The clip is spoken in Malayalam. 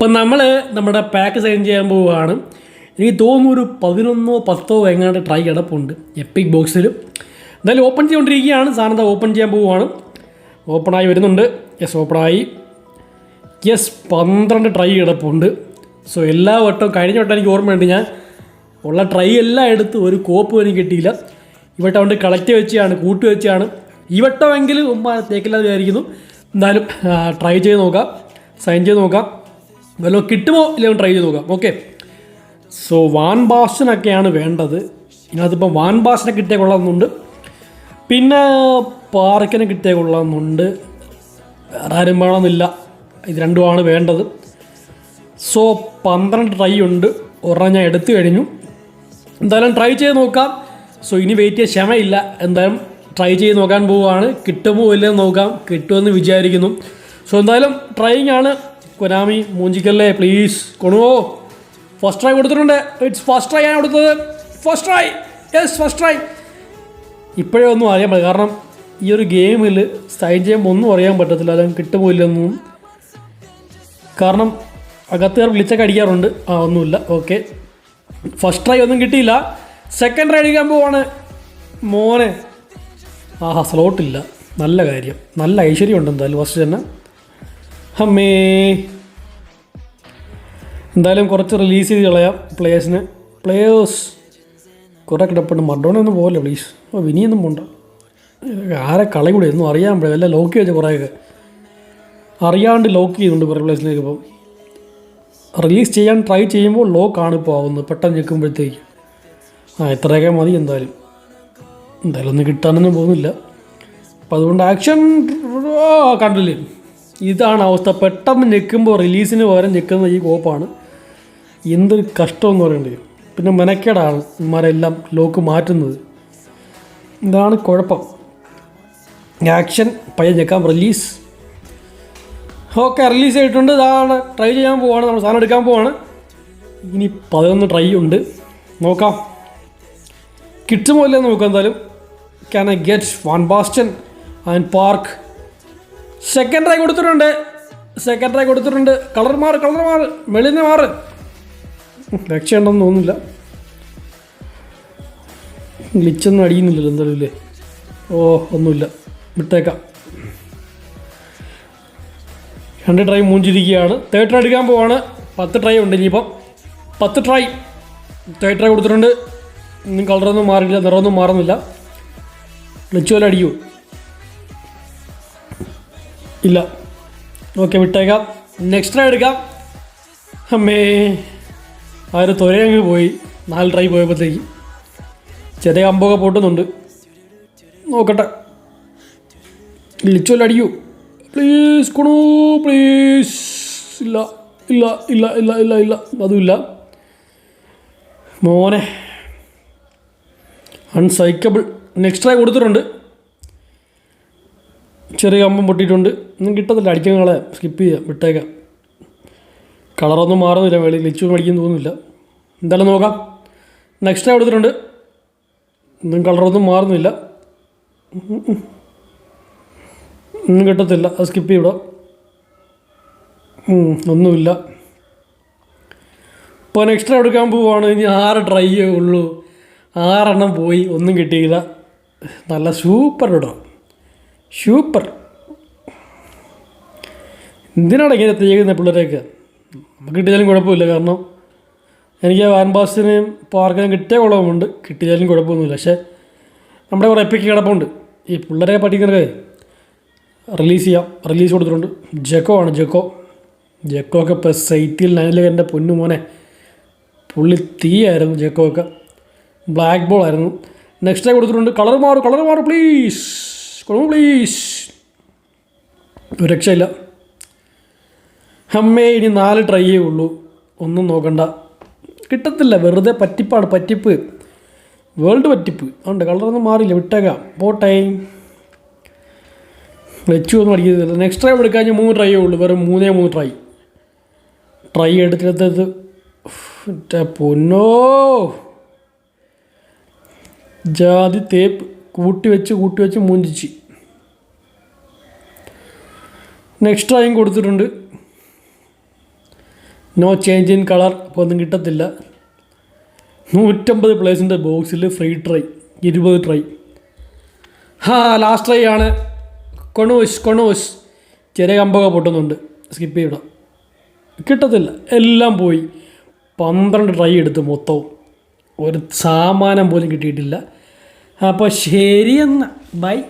അപ്പം നമ്മൾ നമ്മുടെ പാക്ക് സൈൻ ചെയ്യാൻ പോവുകയാണ്. എനിക്ക് തോന്നുന്നു ഒരു പതിനൊന്നോ പത്തോ എങ്ങാണ്ട് ട്രൈ കിടപ്പുണ്ട് എപ്പിക് ബോക്സിൽ എന്തായാലും ഓപ്പൺ ചെയ്തുകൊണ്ടിരിക്കുകയാണ് സാധനം എന്താ ഓപ്പൺ ചെയ്യാൻ പോവുകയാണ്. ഓപ്പണായി വരുന്നുണ്ട്. യെസ് ഓപ്പണായി യെസ് പന്ത്രണ്ട് ട്രൈ കിടപ്പുണ്ട്. സോ എല്ലാ വട്ടവും കഴിഞ്ഞ വട്ടം എനിക്ക് ഓർമ്മയുണ്ട് ഞാൻ ഉള്ള ട്രൈ എല്ലാം എടുത്ത് ഒരു കോപ്പ് എനിക്ക് കിട്ടിയില്ല. ഈ വട്ടം കൊണ്ട് കളക്റ്റ് വെച്ചാണ് കൂട്ടി വെച്ചാണ് ഈ വട്ടമെങ്കിലും ഉമ്മ തേക്കില്ലാതെ വിചാരിക്കുന്നു. എന്തായാലും ട്രൈ ചെയ്ത് നോക്കാം. സൈൻ ചെയ്ത് നോക്കാം. വല്ലതും കിട്ടുമോ ഇല്ലെങ്കിൽ ട്രൈ ചെയ്ത് നോക്കാം. ഓക്കെ സോ വാൻ ബാസ്റ്റനൊക്കെയാണ് വേണ്ടത്. ഇതിനകത്തിപ്പോൾ വാൻ ബാസ്റ്റനെ കിട്ടിയ കൊള്ളാമെന്നുണ്ട്. പിന്നെ പാർക്കിനെ കിട്ടിയ കൊള്ളാമെന്നുണ്ട്. വേറെ ആരും വേണമെന്നില്ല. ഇത് രണ്ടുമാണ് വേണ്ടത്. സോ പന്ത്രണ്ട് ട്രൈ ഉണ്ട്. ഒരെണ്ണം ഞാൻ എടുത്തു കഴിഞ്ഞു. എന്തായാലും ട്രൈ ചെയ്ത് നോക്കാം. സോ ഇനി വെയിറ്റ് ചെയ്യാൻ ക്ഷമയില്ല. എന്തായാലും ട്രൈ ചെയ്ത് നോക്കാൻ പോവുകയാണ്. കിട്ടുമോ ഇല്ലെന്ന് നോക്കാം. കിട്ടുമെന്ന് വിചാരിക്കുന്നു. സോ എന്തായാലും ട്രൈയിങ് ആണ്. കൊനാമി മൂഞ്ചിക്കല്ലേ പ്ലീസ് കൊണുവോ? ഫസ്റ്റ് ട്രൈ കൊടുത്തിട്ടുണ്ട്. ഇറ്റ്സ് ഫസ്റ്റ് ട്രൈ ആണ് കൊടുത്തത്. First try yes first try ഇപ്പോഴേ ഒന്നും അറിയാൻ പറ്റില്ല. കാരണം ഈ ഒരു ഗെയിമിൽ സൈൻ ചെയ്യുമ്പോൾ ഒന്നും അറിയാൻ പറ്റത്തില്ല. അല്ലെങ്കിൽ കിട്ടുപോയില്ലെന്നും കാരണം അകത്തുകാർ വിളിച്ചൊക്കെ അടിക്കാറുണ്ട്. ആ ഒന്നുമില്ല. ഓക്കെ ഫസ്റ്റ് ട്രൈ ഒന്നും കിട്ടിയില്ല. സെക്കൻഡ് ട്രൈ അടിക്കാൻ പോവാണ്. മോനെ. ആഹാ സ്ലോട്ടില്ല നല്ല കാര്യം. നല്ല ഐശ്വര്യം ഉണ്ട് എന്തായാലും. ഫസ്റ്റ് തന്നെ. അമ്മേ. എന്തായാലും കുറച്ച് റിലീസ് ചെയ്ത് കളയാം പ്ലേയേഴ്സിന് പ്ലേയേഴ്സ് കുറേ കിടപ്പുണ്ട്. മഡോണൊന്നും ഒന്നും പ്ലീസ് ഓ വിനിയൊന്നും പോണ്ട. ആരെ കളി കൂടി ഒന്നും അറിയാൻ പറ്റില്ല എല്ലാം ലോക്ക് വെച്ച കുറേയൊക്കെ അറിയാണ്ട് ലോക്ക് ചെയ്യുന്നുണ്ട് കുറേ പ്ലേസിലേക്ക് ഇപ്പം. റിലീസ് ചെയ്യാൻ ട്രൈ ചെയ്യുമ്പോൾ ലോക്കാണ് ഇപ്പോൾ ആവുന്നത്. പെട്ടെന്ന് ഞെക്കുമ്പോഴത്തേക്ക്. ആ ഇത്രയൊക്കെ മതി എന്തായാലും. എന്തായാലും ഒന്നും കിട്ടാനൊന്നും പോകുന്നില്ല. അപ്പം അതുകൊണ്ട് ആക്ഷൻ കണ്ടില്ലേ? ഇതാണ് അവസ്ഥ. പെട്ടെന്ന് ഞെക്കുമ്പോൾ റിലീസിന് പകരം ഞെക്കുന്ന ഈ കോപ്പാണ് എന്തൊരു കഷ്ടമെന്ന് പറയേണ്ടി. പിന്നെ മെനക്കേടാണ് ഇമാരെല്ലാം ലോക്ക് മാറ്റുന്നത്. ഇതാണ് കുഴപ്പം. ആക്ഷൻ പയ്യെ ഞെക്കാം റിലീസ് ഓക്കെ റിലീസ് ചെയ്തിട്ടുണ്ട് ഇതാണ് ട്രൈ ചെയ്യാൻ പോവാണ്. നമ്മൾ സാധനം എടുക്കാൻ പോവാണ്. ഇനി പതിനൊന്ന് ട്രൈ ഉണ്ട്. നോക്കാം. കിട്ടുമോ ഇല്ലെന്ന് നോക്കാം എന്തായാലും. Can I get one Bastoni and Park second try കൊടുത്തിട്ടുണ്ട്. സെക്കൻഡ് ട്രൈ കൊടുത്തിട്ടുണ്ട്. കളർ മാറ് കളർ മാറ്. മെളിന്ന് മാറ്. രക്ഷയുണ്ടെന്ന് തോന്നുന്നില്ല. ഗ്ലിച്ചൊന്നും അടിയുന്നില്ലല്ലോ എന്തായാലും ഇല്ലേ? ഓ ഒന്നുമില്ല. വിട്ടേക്കാം. രണ്ട് ട്രൈ മൂഞ്ചിരിക്കുകയാണ്. തേർഡ് ട്രൈ എടുക്കാൻ പോവാണ്. പത്ത് ട്രൈ ഉണ്ട് ഇനിയിപ്പം. പത്ത് ട്രൈ തേർഡ് ട്രൈ കൊടുത്തിട്ടുണ്ട്. ഇനി കളറൊന്നും മാറില്ല നിറമൊന്നും മാറുന്നില്ല. ഗ്ലിച്ച് പോലെ അടിക്കൂ. ഇല്ല. ഓക്കെ വിട്ടേക്കാം. നെക്സ്റ്റ് ട്രൈ എടുക്കാം. അമ്മേ. ഒരു തൊരയങ്ങ് പോയി. നാല് ട്രൈ പോയപ്പോഴത്തേക്ക് ചെറിയ കമ്പൊക്കെ പൊട്ടുന്നുണ്ട്. നോക്കട്ടെ. ലിച്ചോല്ല അടിക്കൂ. പ്ലീസ് കുണു പ്ലീസ് ഇല്ല ഇല്ല ഇല്ല ഇല്ല ഇല്ല ഇല്ല. അതുമില്ല. മോനെ. അൺസൈക്കബിൾ നെക്സ്റ്റ് ട്രൈ കൊടുത്തിട്ടുണ്ട്. ചെറിയ കമ്പം പൊട്ടിയിട്ടുണ്ട്. ഒന്നും കിട്ടത്തില്ല. അടിക്കാൻ കളയാം. സ്കിപ്പ് ചെയ്യാം. വിട്ടേക്കാം. കളറൊന്നും മാറുന്നില്ല വെളി ലിച്ചു മേടിക്കാൻ തോന്നുന്നില്ല. എന്തായാലും നോക്കാം. നെക്സ്റ്റ് ട്രൈ കൊടുത്തിട്ടുണ്ട്. ഒന്നും കളറൊന്നും മാറുന്നില്ല. ഒന്നും കിട്ടത്തില്ല. അത് സ്കിപ്പ് ചെയ്യൂടാ ഒന്നുമില്ല. ഇപ്പോൾ നെക്സ്റ്റ് എടുക്കാൻ പോവുകയാണ് ഇനി ആറ് ട്രൈ ഉള്ളൂ. ആറെണ്ണം പോയി. ഒന്നും കിട്ടിയില്ല. നല്ല സൂപ്പർ ഇടോ സൂപ്പർ എന്തിനാണ് ഇങ്ങനെ തേക്കുന്ന പിള്ളേരെയൊക്കെ നമുക്ക് കിട്ടിയാലും കുഴപ്പമില്ല. കാരണം എനിക്ക് വാൻബാസിന് പാർക്കിനും കിട്ടിയ കുളമുണ്ട് കിട്ടിയാലും കുഴപ്പമൊന്നുമില്ല. പക്ഷേ നമ്മുടെ കുറേ എപ്പിക്ക് കിടപ്പുണ്ട്. ഈ പിള്ളേരെ പഠിക്കുന്നവരെ റിലീസ് ചെയ്യാം. റിലീസ് കൊടുത്തിട്ടുണ്ട്. ജക്കോ ആണ് ജക്കോ ജക്കോ ഒക്കെ ഇപ്പോൾ സൈറ്റിൽ നൈനിൽ എന്റെ പൊന്നു മോനെ. പുള്ളി തീയായിരുന്നു ജക്കോ ഒക്കെ. ബ്ലാക്ക് ബോൾ ആയിരുന്നു. നെക്സ്റ്റ് കൊടുത്തിട്ടുണ്ട്. കളർ മാറും കളർ മാറും പ്ലീസ് കളർ പ്ലീസ് ഒരു രക്ഷയില്ല. അമ്മേ ഇനി നാല് ട്രൈയേ ഉള്ളൂ. ഒന്നും നോക്കണ്ട. കിട്ടത്തില്ല വെറുതെ പറ്റിപ്പാണ് പറ്റിപ്പ്. വേൾഡ് പറ്റിപ്പ്. അതുകൊണ്ട് കളറൊന്നും മാറിയില്ല വിട്ടേക്കാം. പോട്ടെ. വെച്ചു ഒന്നും അടിക്കുന്നില്ല നെക്സ്റ്റ് ട്രൈ എടുക്കാൻ മൂന്ന് ട്രൈയേ ഉള്ളൂ. വെറും മൂന്നേ മൂന്ന് ട്രൈ ട്രൈ എടുത്തെടുത്തത് പൊന്നോ. ജാതി തേപ്പ്. കൂട്ടി വെച്ച് കൂട്ടി വെച്ച് മൂഞ്ചിച്ച്. നെക്സ്റ്റ് ട്രൈയും കൊടുത്തിട്ടുണ്ട്. നോ ചേഞ്ച് ഇൻ കളർ അപ്പോൾ ഒന്നും കിട്ടത്തില്ല. നൂറ്റമ്പത് പ്ലേസിന്റെ ബോക്സിൽ ഫ്രീ ട്രൈ ഇരുപത് ട്രൈ ഹാ ലാസ്റ്റ് ട്രൈ ആണ്. കൊണൂസ് കൊണൂസ്. ചെറിയ കമ്പൊക്കെ പൊട്ടുന്നുണ്ട്. സ്കിപ്പ് ചെയ്യണം കിട്ടത്തില്ല. എല്ലാം പോയി. പന്ത്രണ്ട് ട്രൈ എടുത്ത് മൊത്തവും. ഒരു സാമാനം പോലും കിട്ടിയിട്ടില്ല. അപ്പോൾ ശരിയെന്ന. ബൈ